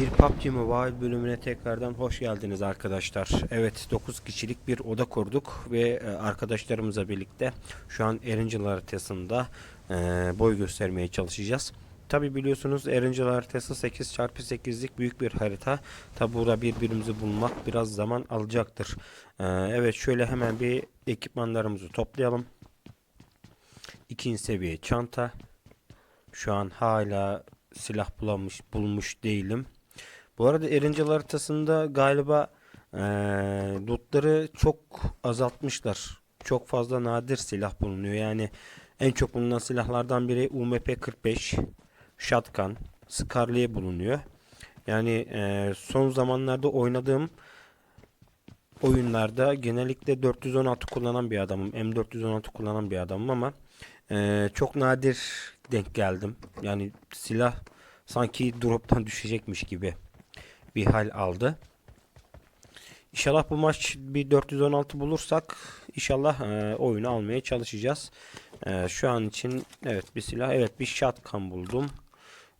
Bir PUBG Mobile bölümüne tekrardan hoş geldiniz arkadaşlar. Evet 9 kişilik bir oda kurduk ve e, arkadaşlarımızla birlikte şu an Erincil haritasında e, boy göstermeye çalışacağız. Tabi biliyorsunuz Erincil haritası 8x8'lik büyük bir harita. Tabi burada birbirimizi bulmak biraz zaman alacaktır. E, evet şöyle hemen bir ekipmanlarımızı toplayalım. İkinci seviye çanta. Şu an hala silah bulamış bulmuş değilim. Bu arada Erincil haritasında galiba eee lootları çok azaltmışlar. Çok fazla nadir silah bulunuyor. Yani en çok bulunan silahlardan biri UMP-45, Shotgun, Scarlet bulunuyor. Yani eee, son zamanlarda oynadığım oyunlarda genellikle 416 kullanan bir adamım. M416 kullanan bir adamım ama eee, çok nadir denk geldim. Yani silah sanki drop'tan düşecekmiş gibi bir hal aldı. İnşallah bu maç bir 416 bulursak inşallah eee, oyunu almaya çalışacağız. Eee, şu an için evet bir silah. Evet bir shotgun buldum.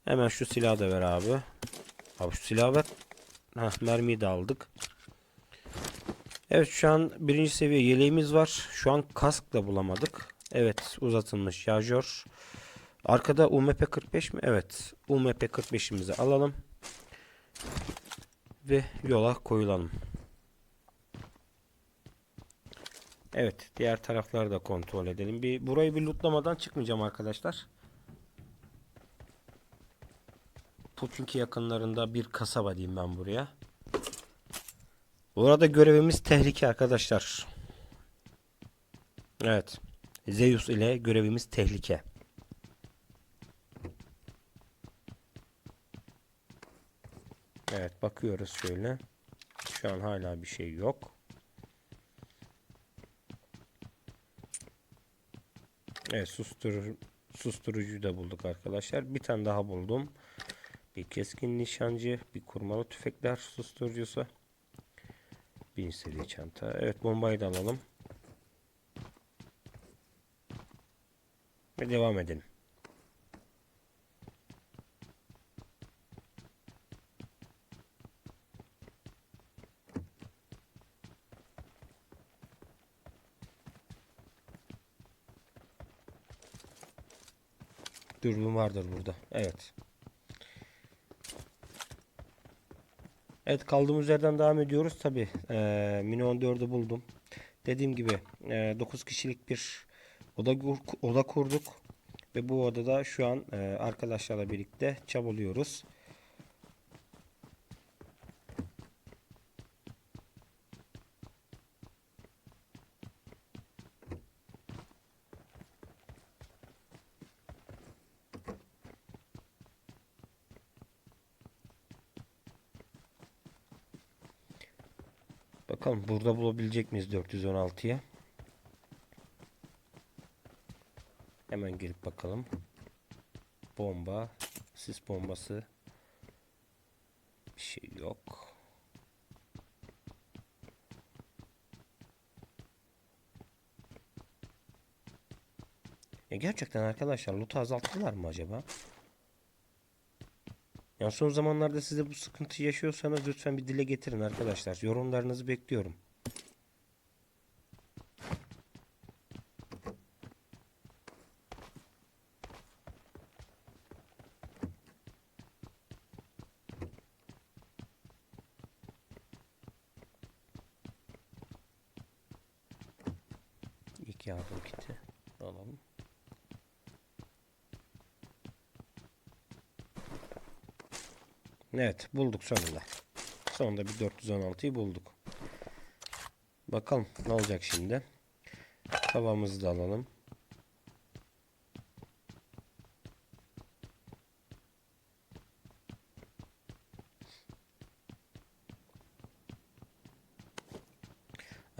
Hemen şu silahı da ver abi. Abi şu silahı ver. Heh, mermiyi de aldık. Evet şu an birinci seviye yeleğimiz var. Şu an kask da bulamadık. Evet uzatılmış şarjör. Arkada UMP 45 mi? Evet. UMP 45'imizi alalım. Ve yola koyulalım. Evet. Diğer tarafları da kontrol edelim. Bir burayı bir lootlamadan çıkmayacağım arkadaşlar. Putinki yakınlarında bir kasaba diyeyim ben buraya. Bu arada görevimiz tehlike arkadaşlar. Evet. Zeus ile görevimiz tehlike. Evet bakıyoruz şöyle. Şu an hala bir şey yok. Evet susturur, susturucuyu da bulduk arkadaşlar. Bir tane daha buldum. Bir keskin nişancı, bir kurmalı tüfekler susturucusu. Bir seri çanta. Evet bombayı da alalım. Ve devam edelim. Dürbün vardır burada. Evet. Evet kaldığımız yerden devam ediyoruz. Tabi eee Mini 14'ü buldum. Dediğim gibi eee 9 kişilik bir oda, oda kurduk. Ve bu odada şu an eee, arkadaşlarla birlikte çabalıyoruz. Bakalım burada bulabilecek miyiz 416'yı? Hemen girip bakalım. Bomba, sis bombası. Bir şey yok. Ya gerçekten arkadaşlar loot'u azalttılar mı acaba? Ya son zamanlarda size bu sıkıntı yaşıyorsanız lütfen bir dile getirin arkadaşlar. Yorumlarınızı bekliyorum. İlk yardım kiti alalım. Evet bulduk sonunda. Sonunda bir 416'yı bulduk. Bakalım ne olacak şimdi. Tavamızı da alalım.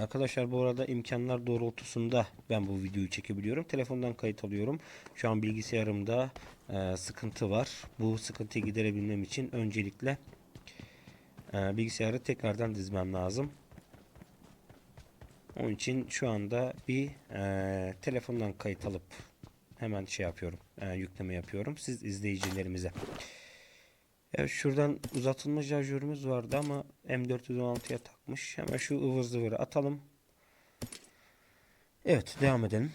Arkadaşlar bu arada imkanlar doğrultusunda ben bu videoyu çekebiliyorum. Telefondan kayıt alıyorum. Şu an bilgisayarımda e, sıkıntı var. Bu sıkıntıyı giderebilmem için öncelikle e, bilgisayarı tekrardan dizmem lazım. Onun için şu anda bir e, telefondan kayıt alıp hemen şey yapıyorum. e, yükleme yapıyorum. Siz izleyicilerimize. Ya şuradan uzatılmış şarjörümüz vardı ama M416'ya takmış. Hemen şu ıvır zıvırı atalım. Evet devam edelim.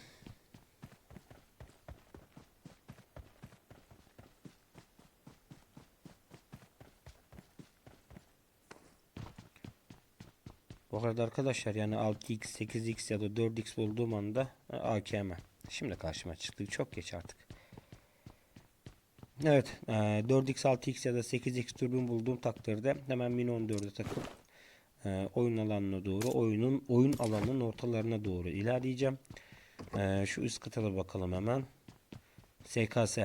Bu arada arkadaşlar yani 6x, 8x ya da 4x bulduğum anda e, AKM. Şimdi karşıma çıktı. Çok geç artık. Evet. e, 4x, 6x ya da 8x türbün bulduğum takdirde hemen Mini 14'e takıp e, oyun alanına doğru oyunun oyun alanının ortalarına doğru ilerleyeceğim. E, şu üst kıta da bakalım hemen. SKS.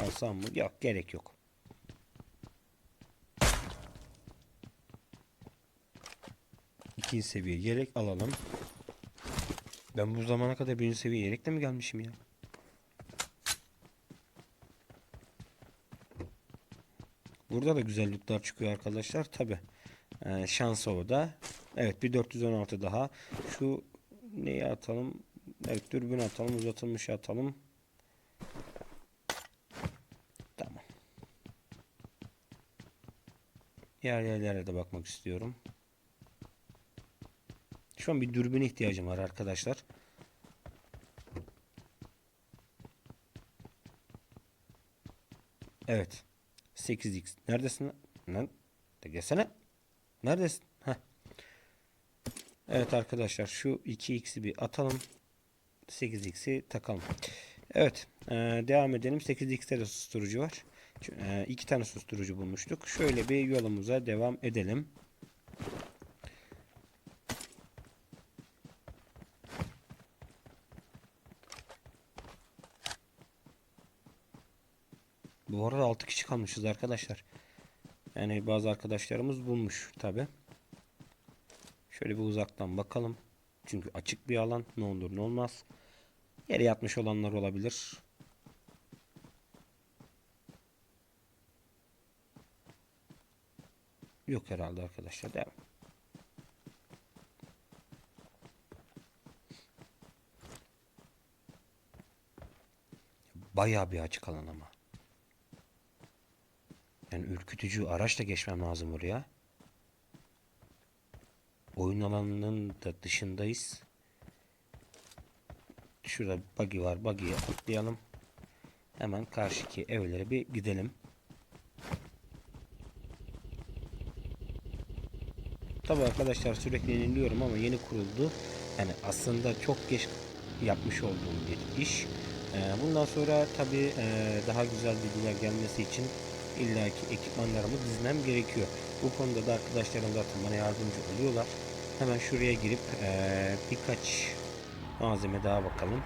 Alsam mı? Yok gerek yok. İkinci seviye yelek alalım. Ben bu zamana kadar birinci seviye yelekle mi gelmişim ya? Burada da güzel lootlar çıkıyor arkadaşlar. Tabi. Ee, şans orada. Evet bir 416 daha. Şu neyi atalım? Evet dürbün atalım. Uzatılmış atalım. Tamam. Diğer yerlere de bakmak istiyorum. Şu an bir dürbüne ihtiyacım var arkadaşlar. Evet. 8x. Neredesin? Lan. De gelsene. Neredesin? Heh. Evet arkadaşlar şu 2x'i bir atalım. 8x'i takalım. Evet. e, devam edelim. 8x'te de susturucu var. E, iki tane susturucu bulmuştuk. Şöyle bir yolumuza devam edelim. Bu arada 6 kişi kalmışız arkadaşlar. Yani bazı arkadaşlarımız bulmuş tabi. Şöyle bir uzaktan bakalım. Çünkü açık bir alan. Ne olur ne olmaz. Yere yatmış olanlar olabilir. Yok herhalde arkadaşlar. Devam. Bayağı bir açık alan ama. Yani ürkütücü araçla geçmem lazım oraya. Oyun alanının da dışındayız. Şurada buggy var. Buggy'ye atlayalım. Hemen karşıki evlere bir gidelim. Tabi arkadaşlar sürekli yeniliyorum ama yeni kuruldu. Yani aslında çok geç yapmış olduğum bir iş. Ee, Bundan sonra tabi daha güzel bilgiler gelmesi için illaki ekipmanlarımı dizmem gerekiyor. Bu konuda da arkadaşlarım zaten bana yardımcı oluyorlar. Hemen şuraya girip eee, birkaç malzeme daha bakalım.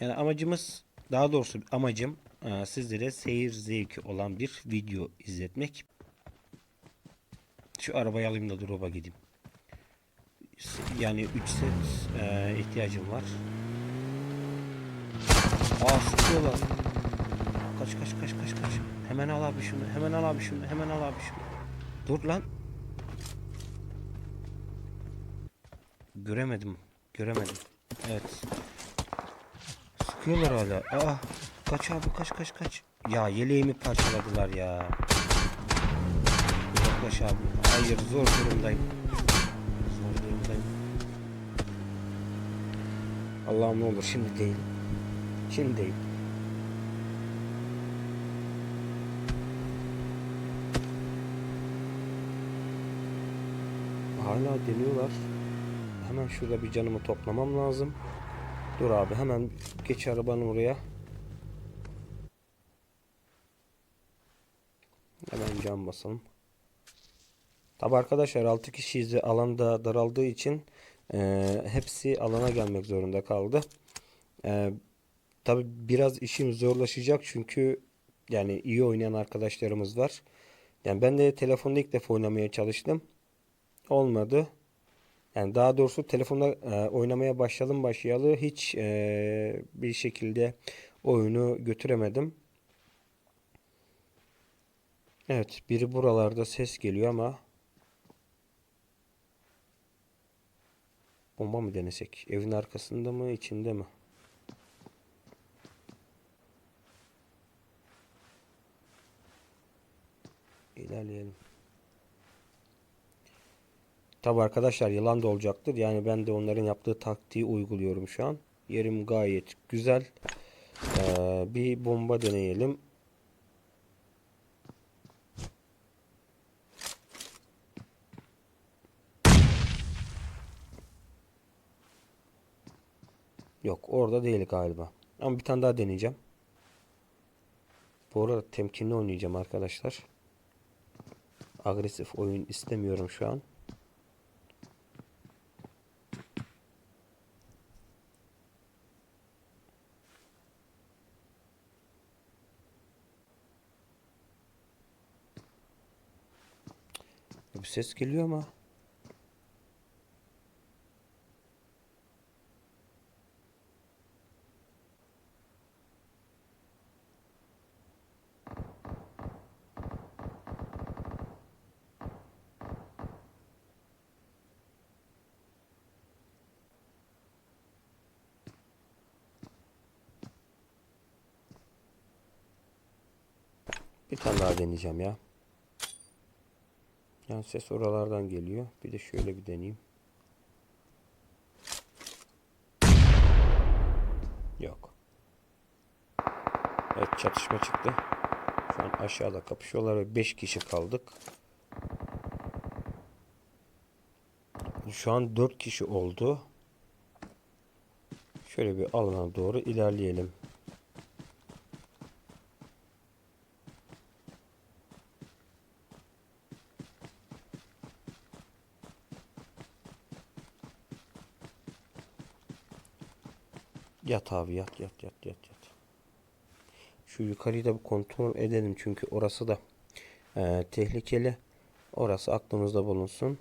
Yani amacımız daha doğrusu amacım eee, sizlere seyir zevki olan bir video izletmek. Şu arabayı alayım da drop'a gideyim. Yani 3 set eee, ihtiyacım var. Aa sıkıyorlar. Kaç kaç kaç kaç kaç. Hemen al abi şunu. Hemen al abi şunu. Hemen al abi şunu. Dur lan. Göremedim. Göremedim. Evet. Sıkıyorlar hala. Aa. Kaç abi kaç kaç kaç. Ya yeleğimi parçaladılar ya. Uzaklaş abi. Hayır zor durumdayım. Zor durumdayım. Allah'ım ne olur şimdi değil. Değil. Hala deniyorlar. Hemen şurada bir canımı toplamam lazım. Dur abi hemen geç arabanı oraya. Hemen cam basalım. Tabi arkadaşlar 6 kişiyiz ve alanda daraldığı için eee, hepsi alana gelmek zorunda kaldı. Eee Tabi biraz işim zorlaşacak çünkü yani iyi oynayan arkadaşlarımız var. Yani ben de telefonda ilk defa oynamaya çalıştım. Olmadı. Yani daha doğrusu telefonda e, oynamaya başladım başlayalı hiç e, bir şekilde oyunu götüremedim. Evet biri buralarda ses geliyor ama bomba mı denesek? Evin arkasında mı içinde mi? İlerleyelim. Tabi arkadaşlar yılan da olacaktır. Yani ben de onların yaptığı taktiği uyguluyorum şu an. Yerim gayet güzel. Ee, bir bomba deneyelim. Yok orada değil galiba. Ama bir tane daha deneyeceğim. Bu arada temkinli oynayacağım arkadaşlar. Agresif oyun istemiyorum şu an. Bir ses geliyor ama. Bir tane daha deneyeceğim ya. Yani ses oralardan geliyor. Bir de şöyle bir deneyeyim. Yok. Evet çatışma çıktı. Şu an aşağıda kapışıyorlar ve 5 kişi kaldık. Şu an 4 kişi oldu. Şöyle bir alana doğru ilerleyelim. Yat abi yat yat yat yat yat. Şu yukarıyı da bir kontrol edelim çünkü orası da eee, tehlikeli. Orası aklımızda bulunsun.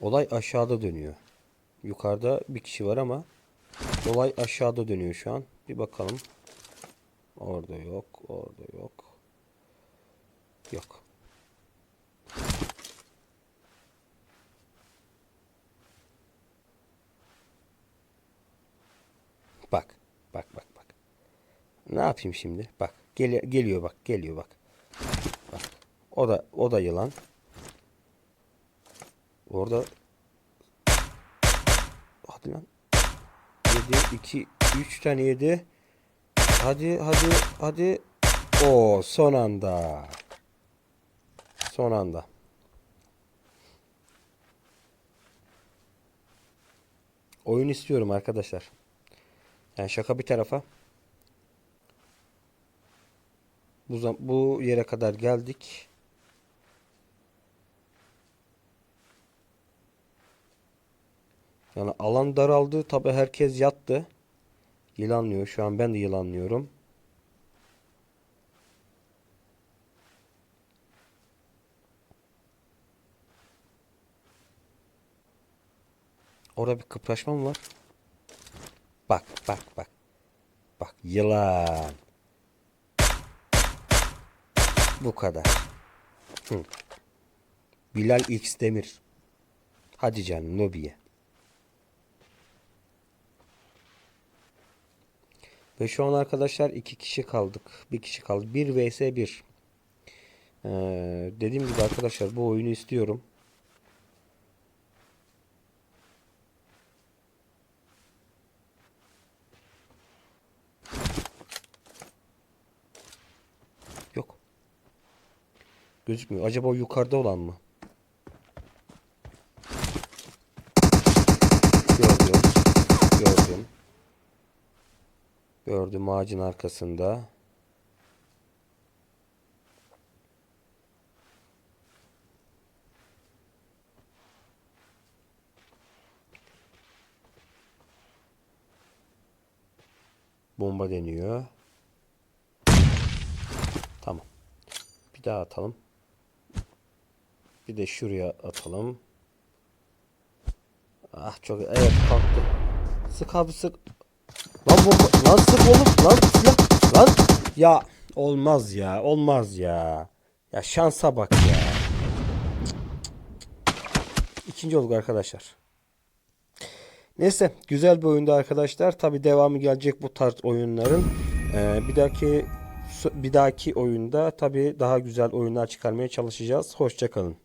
Olay aşağıda dönüyor. Yukarıda bir kişi var ama olay aşağıda dönüyor şu an. Bir bakalım. Orada yok, orada yok. Yok. Bak. Bak bak bak. Ne yapayım şimdi? Bak. Gel geliyor bak. Geliyor bak. Bak. O da o da yılan. Orada Hadi lan. 7 2 3 tane yedi. Hadi hadi hadi. O son anda. Son anda. Oyun istiyorum arkadaşlar. Yani şaka bir tarafa. Bu, bu yere kadar geldik. Yani alan daraldı. Tabi herkes yattı. Yılanlıyor. Şu an ben de yılanlıyorum. Orada bir kıpraşma mı var? Bak bak bak. Bak yılan. Bu kadar. Hı. Bilal X Demir. Hadi canım lobiye. Ve şu an arkadaşlar iki kişi kaldık. Bir kişi kaldı. 1 vs 1. Ee, dediğim gibi arkadaşlar bu oyunu istiyorum. Yok. Gözükmüyor. Acaba o yukarıda olan mı? Gördüm. Gördüm. Gördüm ağacın arkasında. Bomba deniyor. Tamam. Bir daha atalım. Bir de şuraya atalım. Ah çok evet kalktı. Sık abi sık. Lan bomba lan sık oğlum lan silah lan ya olmaz ya olmaz ya. Ya şansa bak ya. İkinci olduk arkadaşlar. Neyse güzel bir oyundu arkadaşlar. Tabi devamı gelecek bu tarz oyunların. Ee, bir dahaki bir dahaki oyunda tabi daha güzel oyunlar çıkarmaya çalışacağız. Hoşçakalın.